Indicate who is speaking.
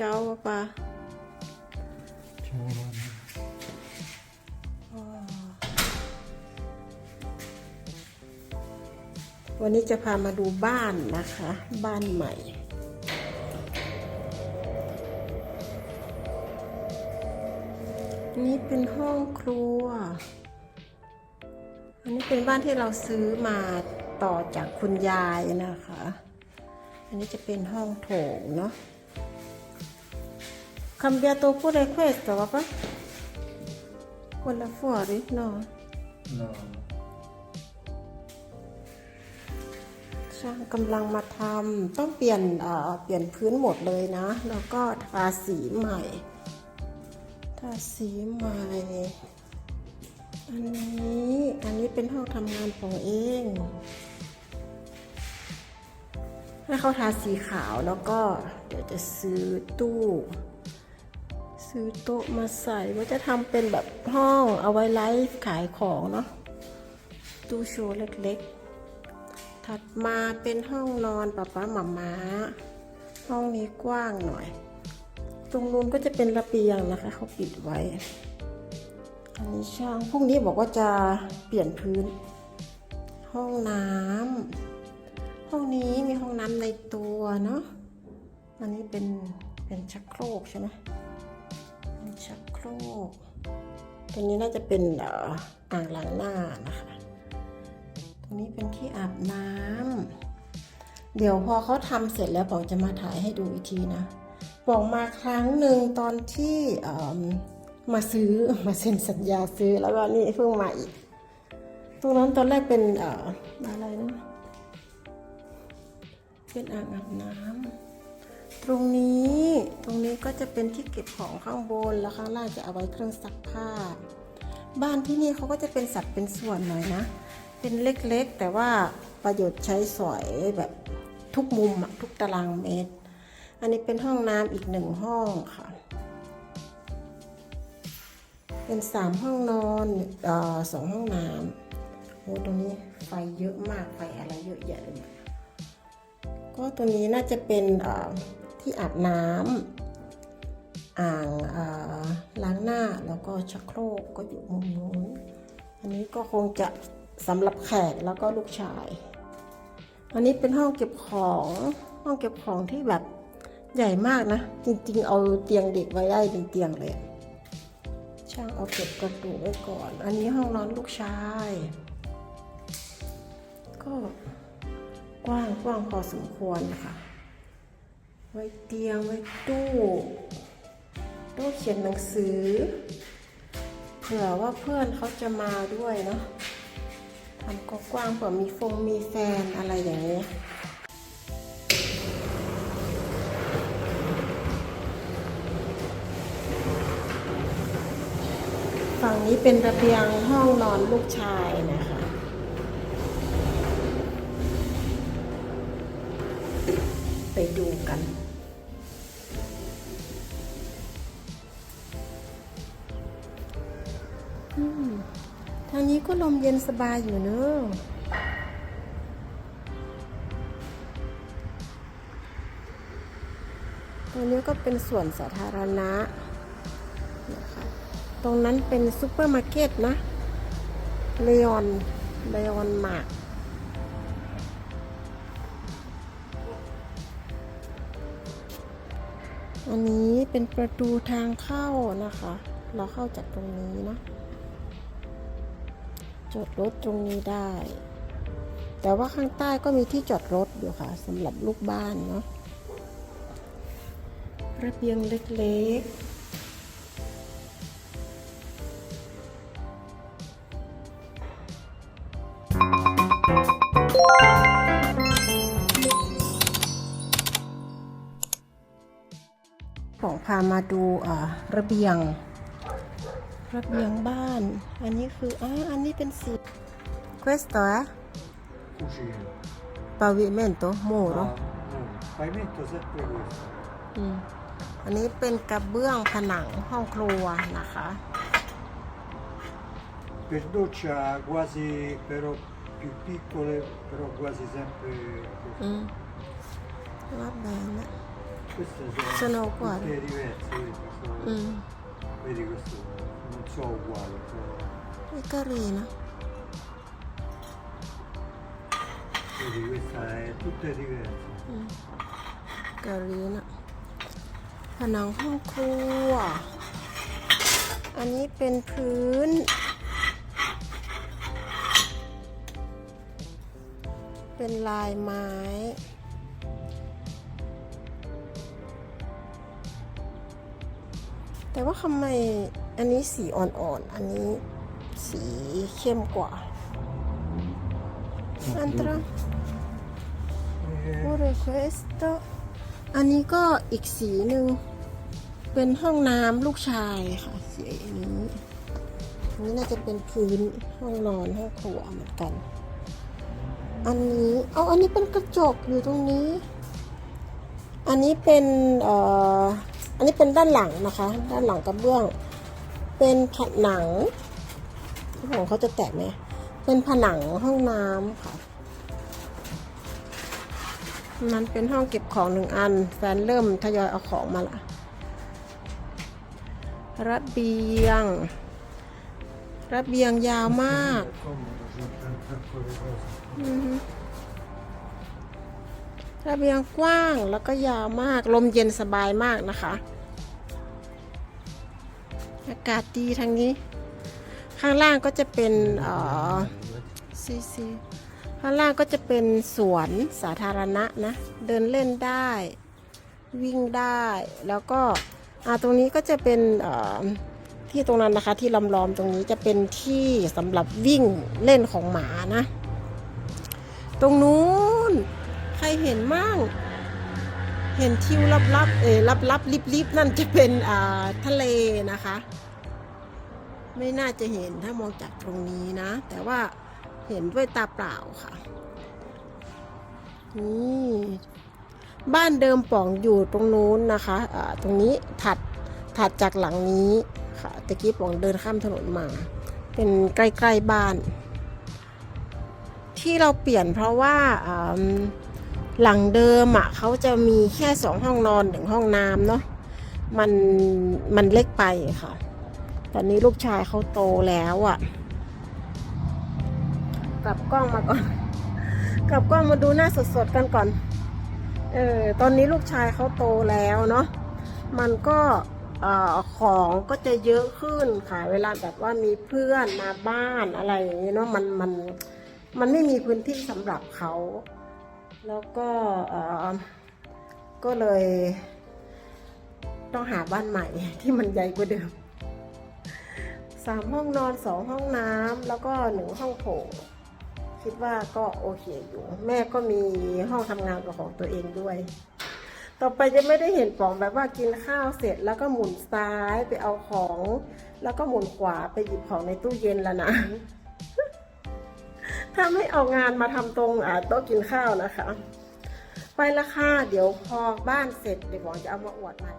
Speaker 1: ciao ป้า
Speaker 2: Ciao mamma.
Speaker 1: วันนี้จะพามาดูบ้านนะคะ บ้านใหม่อันนี้เป็นห้องครัว อันนี้เป็นบ้านที่เราซื้อมาต่อจากคุณยายนะคะ อันนี้จะเป็นห้องโถงเนาะ Cambiato pure questo, papà? Quella fuori? No.
Speaker 2: No.
Speaker 1: ช่างกำลังมาทำต้องเปลี่ยนเอ่อเปลี่ยนพื้นหมดเลยนะ แล้วก็ทาสีใหม่ ทาสีใหม่ อันนี้อันนี้เป็นห้องทำงานของเองให้เขาทาสีขาวแล้วก็เดี๋ยวจะซื้อตู้ ซื้อโต๊ะมาใส่ว่าจะทำเป็นแบบห้องเอาไว้ไลฟ์ขายของเนาะตู้โชว์เล็กๆ ถัดมาเป็นห้องนอนป๊าป๊าหมามาห้องนี้กว้างหน่อย ตรงนู้นก็จะเป็นระเบียงนะคะเขาปิดไว้ อันนี้ช่างพรุ่งนี้บอกว่าจะเปลี่ยนพื้น ห้องน้ำห้องนี้มีห้องน้ำในตัวเนาะอันนี้เป็นเป็นชักโครกใช่ไหม ชักโครกตัวนี้น่าจะเป็นเอ่ออ่างล้างหน้านะคะ ตรงนี้เป็นที่อาบน้ำ เดี๋ยวพอเขาทำเสร็จแล้วบอกจะมาถ่ายให้ดูอีกทีนะบอกมาครั้งหนึ่งตอนที่เอิ่มมาซื้อมาเซ็นสัญญาซื้อแล้วก็นี่เพิ่งมาอีก ตรงนั้นตอนแรกเป็นเอ่ออะไรนะ เป็นอ่างอาบน้ำ ตรงนี้ตรงนี้ก็จะเป็นที่เก็บของข้างบนแล้วข้างล่างจะเอาไว้เครื่องซักผ้า บ้านที่นี่เขาก็จะเป็นสัดเป็นส่วนหน่อยนะ เป็นเล็กๆ แต่ว่าประโยชน์ใช้สอยแบบทุกมุมทุกตารางเมตร อันนี้เป็นห้องน้ำอีกหนึ่งห้องค่ะ เป็นสามห้องนอนออสองห้องน้ำโอ้ตรงนี้ไฟเยอะมากไฟอะไรเยอะแยะเลยเนี่ยก็ตัวนี้น่าจะเป็นเอ่อ ที่อาบน้ำอ่างล้างหน้าแล้วก็ชักโครกก็อยู่มุมนู้นอันนี้ก็คงจะสำหรับแขกแล้วก็ลูกชาย อันนี้เป็นห้องเก็บของห้องเก็บของที่แบบใหญ่มากนะ จริงๆ เอาเตียงเด็กไว้ได้เป็นเตียงเลย ช่างเอาเก็บกระดูกไว้ก่อน อันนี้ห้องนอนลูกชาย ก็กว้างกว้างพอสมควรค่ะ ไว้เตียงไว้ตู้ ตู้เขียนหนังสือ เผื่อว่าเพื่อนเขาจะมาด้วยเนาะทำกกว้างเผื่อมีฟงมีแฟนอะไรอย่างเงี้ฝั่งนี้เป็นระเบียงห้องนอนลูกชายนะคะ ไปดูกัน ทางนี้ก็ลมเย็นสบายอยู่เนอะตรงนี้ก็เป็นส่วนสาธารณะนะคะ ตรงนั้นเป็นซูเปอร์มาร์เก็ตนะเลออนเลออนมาร์อันนี้เป็นประตูทางเข้านะคะ เราเข้าจากตรงนี้นะ จอดรถตรงนี้ได้ แต่ว่าข้างใต้ก็มีที่จอดรถอยู่ค่ะสำหรับลูกบ้านเนาะระเบียงเล็กๆของพามาดูอ่าระเบียง ระเบียงบ้าน อันนี้คืออ่าอันนี้เป็นสี questo è
Speaker 2: Cucina.
Speaker 1: pavimento muro
Speaker 2: Ah, no, pavimento sempre questo.
Speaker 1: อืมอันนี้เป็นกระเบื้องผนังห้องครัวนะคะ
Speaker 2: Per doccia quasi però più piccole, però quasi sempre così.
Speaker 1: อืมว่าแบบนะ
Speaker 2: Queste sono,
Speaker 1: Sono uguali.
Speaker 2: tutte diverse, vedi? Sono-
Speaker 1: อืม
Speaker 2: Vedi questo, non so uguali. sono-
Speaker 1: นี่ก็รีนะ
Speaker 2: Vedi, questa è tutte diverse.
Speaker 1: กะรีนะผนังห้องครัว อันนี้เป็นพื้น เป็นลายไม้แต่ว่าทำไม อันนี้สีอ่อนๆ อันนี้สีเข้มกว่า อันตรา
Speaker 2: Eh,
Speaker 1: Pure questo อันนี้ก็อีกสีหนึ่ง เป็นห้องน้ำลูกชายค่ะ สีนี้อันนี้น่าจะเป็นพื้นห้องนอนห้องครัวเหมือนกัน อันนี้เอาอันนี้เป็นกระจกอยู่ตรงนี้ อันนี้เป็นเอ่ออันนี้เป็นด้านหลังนะคะ ด้านหลังกระเบื้อง เป็นผนังของเขาจะแตะไหมเป็นผนังห้องน้ำค่ะ มันเป็นห้องเก็บของหนึ่งอัน แฟนเริ่มทยอยเอาของมาละระเบียง ระเบียงยาวมากระเบียงกว้างแล้วก็ยาวมาก ลมเย็นสบายมากนะคะ อากาศดีทางนี้ ข้างล่างก็จะเป็นเอ่อซีซีข้างล่างก็จะเป็นสวนสาธารณะนะ เดินเล่นได้ วิ่งได้แล้วก็อ่าตรงนี้ก็จะเป็นที่ตรงนั้นนะคะที่ล้อมๆตรงนี้จะเป็นที่สำหรับวิ่งเล่นของหมานะ ตรงนู้นใครเห็นมั่ง เห็นทิวลับๆเอ๋ลับๆลิบๆนั่นจะเป็นอ่าทะเลนะคะ ไม่น่าจะเห็นถ้ามองจากตรงนี้นะ แต่ว่าเห็นด้วยตาเปล่าค่ะนี่บ้านเดิมป่องอยู่ตรงนู้นนะคะอ่าตรงนี้ถัดถัดจากหลังนี้ค่ะตะกี้ป่องเดินข้ามถนนมา เป็นใกล้ๆบ้าน ที่เราเปลี่ยนเพราะว่าอ่า หลังเดิมอะเขาจะมีแค่สองห้องนอนหนึ่งห้องน้ำเนาะมันมันเล็กไปค่ะ ตอนนี้ลูกชายเขาโตแล้วอะ กลับกล้องมาก่อน กลับกล้องมาดูหน้าสดๆกันก่อน เออตอนนี้ลูกชายเขาโตแล้วเนาะมันก็เอ่อของก็จะเยอะขึ้นค่ะเวลาแบบว่ามีเพื่อนมาบ้านอะไรอย่างนี้เนาะมันมันมันไม่มีพื้นที่สำหรับเขา แล้วก็เอ่อก็เลยต้องหาบ้านใหม่ที่มันใหญ่กว่าเดิมสามห้องนอนสองห้องน้ำแล้วก็หนึ่งห้องโถงคิดว่าก็โอเคอยู่ แม่ก็มีห้องทำงานกับของตัวเองด้วย ต่อไปจะไม่ได้เห็นป๋องแบบว่ากินข้าวเสร็จแล้วก็หมุนซ้ายไปเอาของ แล้วก็หมุนขวาไปหยิบของในตู้เย็นแล้วนะ ถ้าไม่เอางานมาทำตรงโต๊ะกินข้าวนะคะ ไปละค่ะ เดี๋ยวพอบ้านเสร็จเดี๋ยวหวังจะเอามาอวดใหม่